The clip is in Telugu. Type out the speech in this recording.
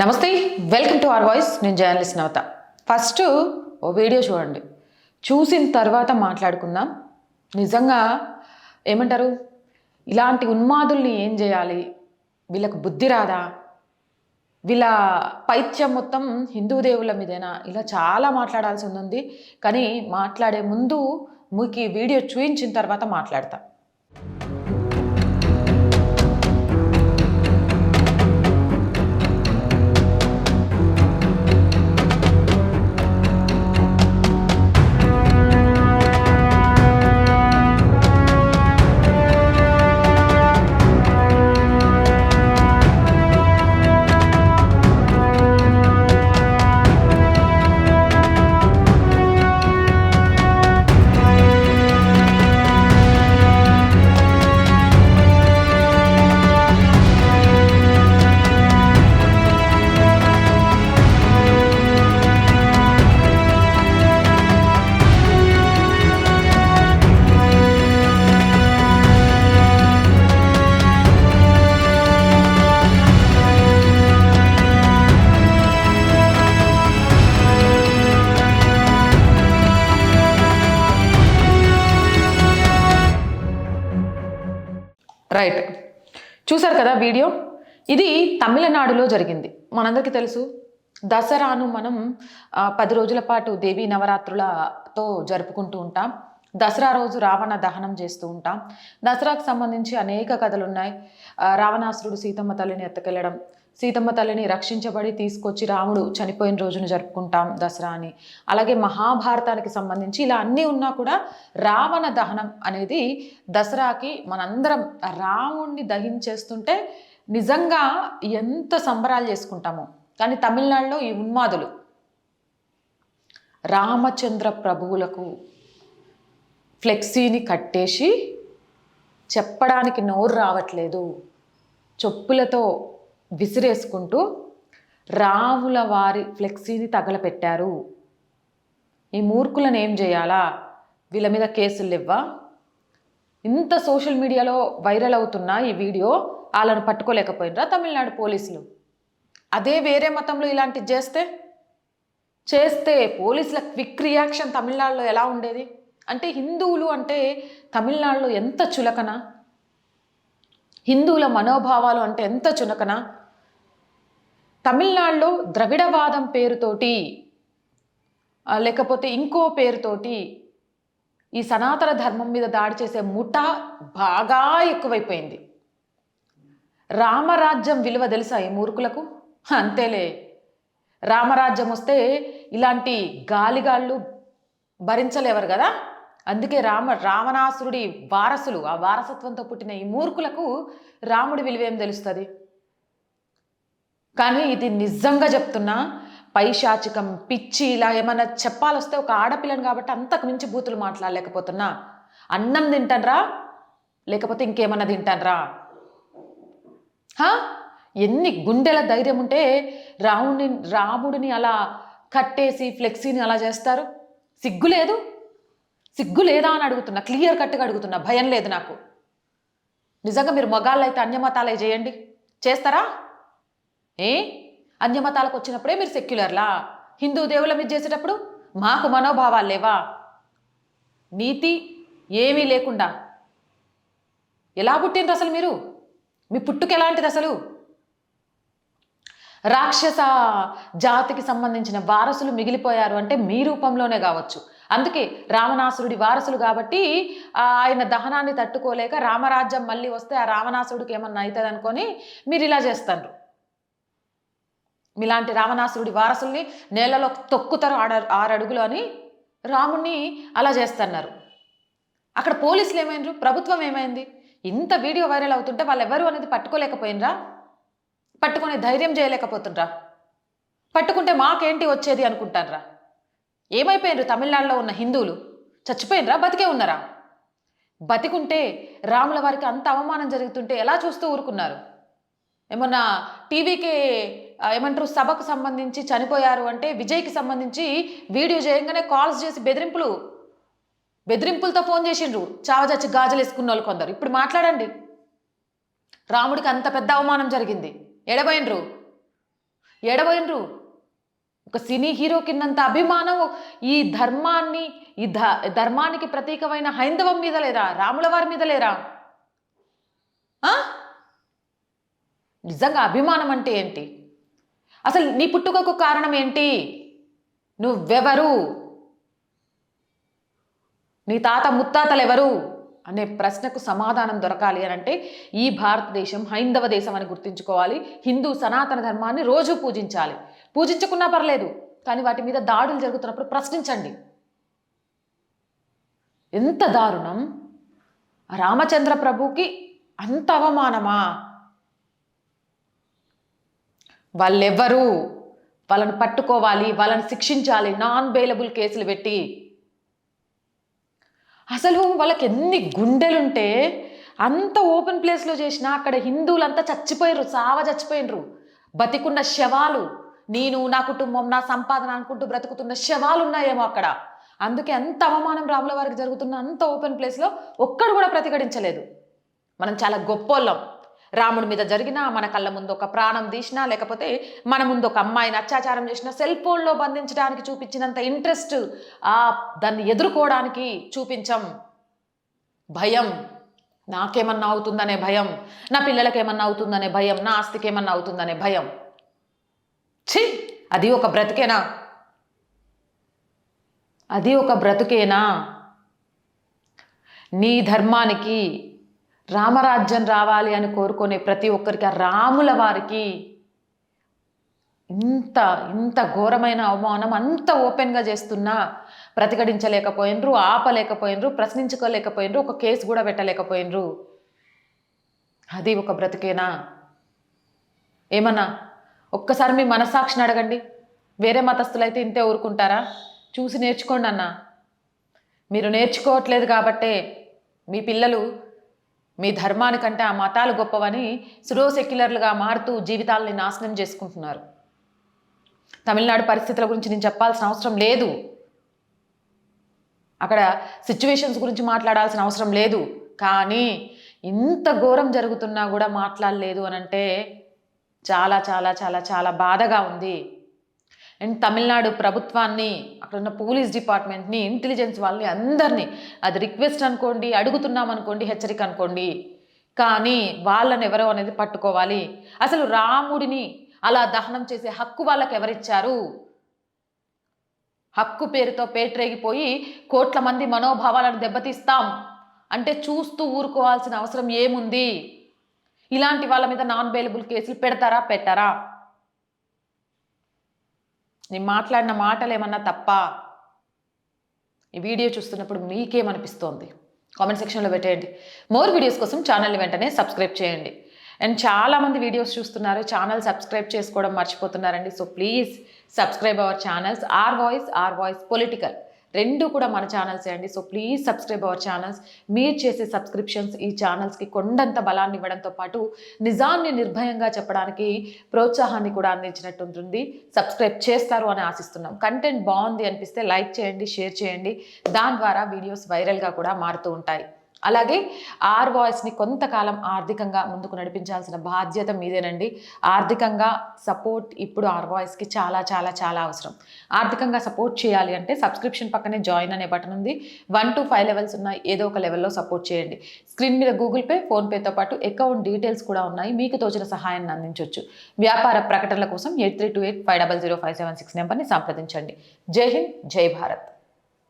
నమస్తే వెల్కమ్ టు అవర్ వాయిస్. నేను జర్నలిస్ట్ నవత. ఫస్ట్ ఓ వీడియో చూడండి. చూసిన తర్వాత మాట్లాడుకుందాం. నిజంగా ఏమంటారు? ఇలాంటి ఉన్మాదుల్ని ఏం చేయాలి? వీళ్ళకు బుద్ధి రాదా? వీళ్ళ పైత్యం మొత్తం హిందూ దేవుళ్ళ మీదేనా? ఇలా చాలా మాట్లాడాల్సి ఉంది కానీ మాట్లాడే ముందు మీకు ఈ వీడియో చూయించిన తర్వాత మాట్లాడతా. రైట్ చూసారు కదా వీడియో? ఇది తమిళనాడులో జరిగింది. మనందరికీ తెలుసు దసరాను మనం పది రోజుల పాటు దేవీ నవరాత్రులతో జరుపుకుంటూ ఉంటాం. దసరా రోజు రావణ దహనం చేస్తూ ఉంటాం. దసరాకు సంబంధించి అనేక కథలు ఉన్నాయి రావణాసురుడు సీతమ్మ తల్లిని ఎత్తుకెళ్ళడం సీతమ్మ తల్లిని రక్షించబడి తీసుకొచ్చి రాముడు చనిపోయిన రోజున జరుపుకుంటాం దసరా అని. అలాగే మహాభారతానికి సంబంధించి ఇలా అన్నీ ఉన్నా కూడా రావణ దహనం అనేది దసరాకి మనందరం రాముణ్ణి దహించేస్తుంటే నిజంగా ఎంత సంబరాలు చేసుకుంటామో. కానీ తమిళనాడులో ఈ ఉన్మాదులు రామచంద్ర ప్రభువులకు ఫ్లెక్సీని కట్టేసి చెప్పడానికి నోరు రావట్లేదు. చెప్పులతో విసిరేసుకుంటూ రాముల వారి ఫ్లెక్సీని తగలపెట్టారు. ఈ మూర్ఖులను ఏం చేయాలా? వీళ్ళ మీద కేసులు ఇవ్వా ఇంత సోషల్ మీడియాలో వైరల్ అవుతున్న ఈ వీడియో వాళ్ళను పట్టుకోలేకపోయినరా తమిళనాడు పోలీసులు? అదే వేరే మతంలో ఇలాంటిది చేస్తే? చేస్తే పోలీసుల క్విక్ రియాక్షన్ తమిళనాడులో ఎలా ఉండేది? అంటే హిందువులు అంటే తమిళనాడులో ఎంత చులకన? హిందువుల మనోభావాలు అంటే ఎంత చులకన తమిళనాడులో ద్రవిడవాదం పేరుతోటి లేకపోతే ఇంకో పేరుతోటి ఈ సనాతన ధర్మం మీద దాడి చేసే ముఠ బాగా ఎక్కువైపోయింది. రామరాజ్యం విలువ తెలుసా ఈ మూర్ఖులకు? అంతేలే. రామరాజ్యం వస్తే ఇలాంటి గాలిగాళ్ళు భరించలేవరు కదా? అందుకే రామ రావణాసురుడి వారసులు ఆ వారసత్వంతో పుట్టిన ఈ మూర్ఖులకు రాముడి విలువేం తెలుస్తుంది? కానీ ఇది నిజంగా చెప్తున్నా పైశాచికం పిచ్చి ఇలా ఏమైనా చెప్పాలొస్తే ఒక ఆడపిల్లని కాబట్టి అంతకు మించి బూతులు మాట్లాడలేకపోతున్నా. అన్నం తింటాన్రా లేకపోతే ఇంకేమన్నా తింటాన్రా? ఎన్ని గుండెల ధైర్యం ఉంటే రాముడిని రాముడిని అలా కట్టేసి ఫ్లెక్సీని అలా చేస్తారు? సిగ్గు లేదు సిగ్గు లేదా అని అడుగుతున్నా క్లియర్ కట్గా అడుగుతున్నా భయం లేదు నాకు. నిజంగా మీరు మగాళ్ళు అయితే అన్యమతాలే చేయండి. చేస్తారా? ఏ? అన్యమతాలకు వచ్చినప్పుడే మీరు సెక్యులర్లా? హిందూ దేవుల మీద చేసేటప్పుడు మాకు మనోభావాలు లేవా? నీతి ఏమీ లేకుండా. ఎలా పుట్టిండ్రు అసలు మీరు? మీ పుట్టుక ఎలాంటిది అసలు? రాక్షస జాతికి సంబంధించిన వారసులు మిగిలిపోయారు అంటే మీ రూపంలోనే కావచ్చు. అందుకే రావణాసురుడి వారసులు కాబట్టి ఆయన దహనాన్ని తట్టుకోలేక రామరాజ్యం మళ్ళీ వస్తే ఆ రావణాసురుడికి ఏమన్నా అవుతుంది అనుకొని మీరు ఇలా చేస్తారు మీలాంటి రావణాసురుడి వారసుల్ని నేలలో తొక్కుతారు ఆడ ఆరడుగులు అని రాముణ్ణి అలా చేస్తున్నారు. అక్కడ పోలీసులు ఏమైండ్రు? ప్రభుత్వం ఏమైంది? ఇంత వీడియో వైరల్ అవుతుంటే వాళ్ళు ఎవరు అనేది పట్టుకోలేకపోయినరా? పట్టుకునే ధైర్యం చేయలేకపోతుండ్రా? పట్టుకుంటే మాకేంటి వచ్చేది అనుకుంటారా ఏమైపోయినరు తమిళనాడులో ఉన్న హిందువులు? చచ్చిపోయినరా? బతికే ఉన్నారా? బతికుంటే రాముల వారికి అంత అవమానం జరుగుతుంటే ఎలా చూస్తూ ఊరుకున్నారు? ఏమన్నా టీవీకి ఏమంటారు సభకు సంబంధించి చనిపోయారు అంటే విజయ్కి సంబంధించి వీడియో చేయగానే కాల్స్ చేసి బెదిరింపులు. బెదిరింపులతో ఫోన్ చేసిండ్రు. చావజచ్చి గాజులు వేసుకున్న వాళ్ళు కొందరు. ఇప్పుడు మాట్లాడండి. రాముడికి అంత పెద్ద అవమానం జరిగింది. ఎడబోయినరు ఎడబోయినరు ఒక సినీ హీరో కిందంత అభిమానం ఈ ధర్మాన్ని ఈ ధ ధర్మానికి ప్రతీకమైన హైందవం మీద లేరా? రాముల వారి మీద లేరా? ఆ? నిజంగా అభిమానం అంటే ఏంటి? అసలు నీ పుట్టుకకు కారణం ఏంటి? నువ్వెవరు? నీ తాత ముత్తాతలు ఎవరు అనే ప్రశ్నకు సమాధానం దొరకాలి అని అంటే ఈ భారతదేశం హైందవ దేశం అని గుర్తుంచుకోవాలి. హిందూ సనాతన ధర్మాన్ని రోజు పూజించాలి. పూజించకున్నా పర్లేదు కానీ వాటి మీద దాడులు జరుగుతున్నప్పుడు ప్రశ్నించండి. ఎంత దారుణం? రామచంద్ర ప్రభుకి అంత అవమానమా? వాళ్ళెవ్వరు వాళ్ళని పట్టుకోవాలి వాళ్ళని శిక్షించాలి నాన్ బెయిలబుల్ కేసులు పెట్టి. అసలు వాళ్ళకి ఎన్ని గుండెలుంటే అంత ఓపెన్ ప్లేస్లో చేసినా అక్కడ హిందువులంతా చచ్చిపోయారు సావ చచ్చిపోయినరు బతికున్న శవాలు నేను నా కుటుంబం నా సంపాదన అనుకుంటూ బ్రతుకుతున్న శవాలు ఉన్నాయేమో అక్కడ. అందుకే అంత అవమానం రాముల వారికి జరుగుతున్న అంత ఓపెన్ ప్లేస్లో ఒక్కడు కూడా ప్రతిఘటించలేదు. మనం చాలా గొప్పోళ్ళం. రాముడి మీద జరిగినా మన కళ్ళ ముందు ఒక ప్రాణం తీసినా లేకపోతే మన ముందు ఒక అమ్మాయిని అత్యాచారం చేసినా సెల్ ఫోన్లో బంధించడానికి చూపించినంత ఇంట్రెస్ట్ ఆ దాన్ని ఎదుర్కోవడానికి చూపించం. భయం. నాకేమన్నా అవుతుందనే భయం. నా పిల్లలకి ఏమన్నా అవుతుందనే భయం. నా ఆస్తికి ఏమన్నా అవుతుందనే భయం. ఛీ! అది ఒక బ్రతికేనా? అది ఒక బ్రతుకేనా? నీ ధర్మానికి రామరాజ్యం రావాలి అని కోరుకునే ప్రతి ఒక్కరికి ఆ రాముల వారికి ఇంత ఇంత ఘోరమైన అవమానం అంత ఓపెన్గా చేస్తున్నా ప్రతిఘటించలేకపోయినరు ఆపలేకపోయినరు ప్రశ్నించుకోలేకపోయినరు ఒక కేసు కూడా పెట్టలేకపోయినరు. అది ఒక బ్రతికేనా? ఏమన్నా ఒక్కసారి మీ మనస్సాక్షిని అడగండి. వేరే మతస్థులైతే ఇంతే ఊరుకుంటారా? చూసి నేర్చుకోండి అన్న. మీరు నేర్చుకోవట్లేదు కాబట్టే మీ పిల్లలు మీ ధర్మానికంటే ఆ మతాలు గొప్పవని సుడో సెక్యులర్లుగా మారుతూ జీవితాలని నాశనం చేసుకుంటున్నారు. తమిళనాడు పరిస్థితుల గురించి నేను చెప్పాల్సిన అవసరం లేదు. అక్కడ సిచ్యువేషన్స్ గురించి మాట్లాడాల్సిన అవసరం లేదు. కానీ ఇంత ఘోరం జరుగుతున్నా కూడా మాట్లాడలేదు అని అంటే చాలా చాలా చాలా చాలా బాధగా ఉంది. అండ్ తమిళనాడు ప్రభుత్వాన్ని అక్కడ ఉన్న పోలీస్ డిపార్ట్మెంట్ని ఇంటెలిజెన్స్ వాళ్ళని అందరినీ అది రిక్వెస్ట్ అనుకోండి అడుగుతున్నాం అనుకోండి హెచ్చరిక అనుకోండి. కానీ వాళ్ళని ఎవరో అనేది పట్టుకోవాలి. అసలు రాముడిని అలా దహనం చేసే హక్కు వాళ్ళకి ఎవరిచ్చారు? హక్కు పేరుతో పేట్రేగిపోయి కోట్ల మంది మనోభావాలను దెబ్బతీస్తాం. అంటే చూస్తూ ఊరుకోవాల్సిన అవసరం ఏముంది? ఇలాంటి వాళ్ళ మీద నాన్ బెయిలబుల్ కేసులు పెడతారా పెట్టారా? నేను మాట్లాడిన మాటలు ఏమన్నా తప్ప? ఈ వీడియో చూస్తున్నప్పుడు మీకేమనిపిస్తోంది? కామెంట్ సెక్షన్లో పెట్టేయండి. మోర్ వీడియోస్ కోసం ఛానల్ని వెంటనే సబ్స్క్రైబ్ చేయండి. అండ్ చాలామంది వీడియోస్ చూస్తున్నారు ఛానల్ సబ్స్క్రైబ్ చేసుకోవడం మర్చిపోతున్నారండి. So please subscribe our channels. Our voice our voice political. రెండు కూడా మన ఛానల్సే అండి. So please subscribe our channels మీరు చేసే సబ్స్క్రిప్షన్స్ ఈ ఛానల్స్కి కొండంత బలాన్ని ఇవ్వడంతో పాటు నిజాన్ని నిర్భయంగా చెప్పడానికి ప్రోత్సాహాన్ని కూడా అందించినట్టు ఉంటుంది. సబ్స్క్రైబ్ చేస్తారు అని ఆశిస్తున్నాం. కంటెంట్ బాగుంది అనిపిస్తే లైక్ చేయండి షేర్ చేయండి. దాని ద్వారా వీడియోస్ వైరల్గా కూడా మారుతూ ఉంటాయి. అలాగే ఆర్ వాయిస్ని కొంతకాలం ఆర్థికంగా ముందుకు నడిపించాల్సిన బాధ్యత మీదేనండి. ఆర్థికంగా సపోర్ట్ ఇప్పుడు ఆర్ వాయిస్కి చాలా చాలా చాలా అవసరం. ఆర్థికంగా సపోర్ట్ చేయాలి అంటే సబ్స్క్రిప్షన్ పక్కనే జాయిన్ అనే బటన్ ఉంది. వన్ టు ఫైవ్ లెవెల్స్ ఉన్నాయి ఏదో ఒక లెవెల్లో సపోర్ట్ చేయండి. స్క్రీన్ మీద గూగుల్ పే ఫోన్పేతో పాటు అకౌంట్ డీటెయిల్స్ కూడా ఉన్నాయి. మీకు తోచిన సహాయాన్ని అందించవచ్చు వ్యాపార ప్రకటనల కోసం eight three two eight five double zero five seven six నెంబర్ని సంప్రదించండి. జై హింద్ జై భారత్.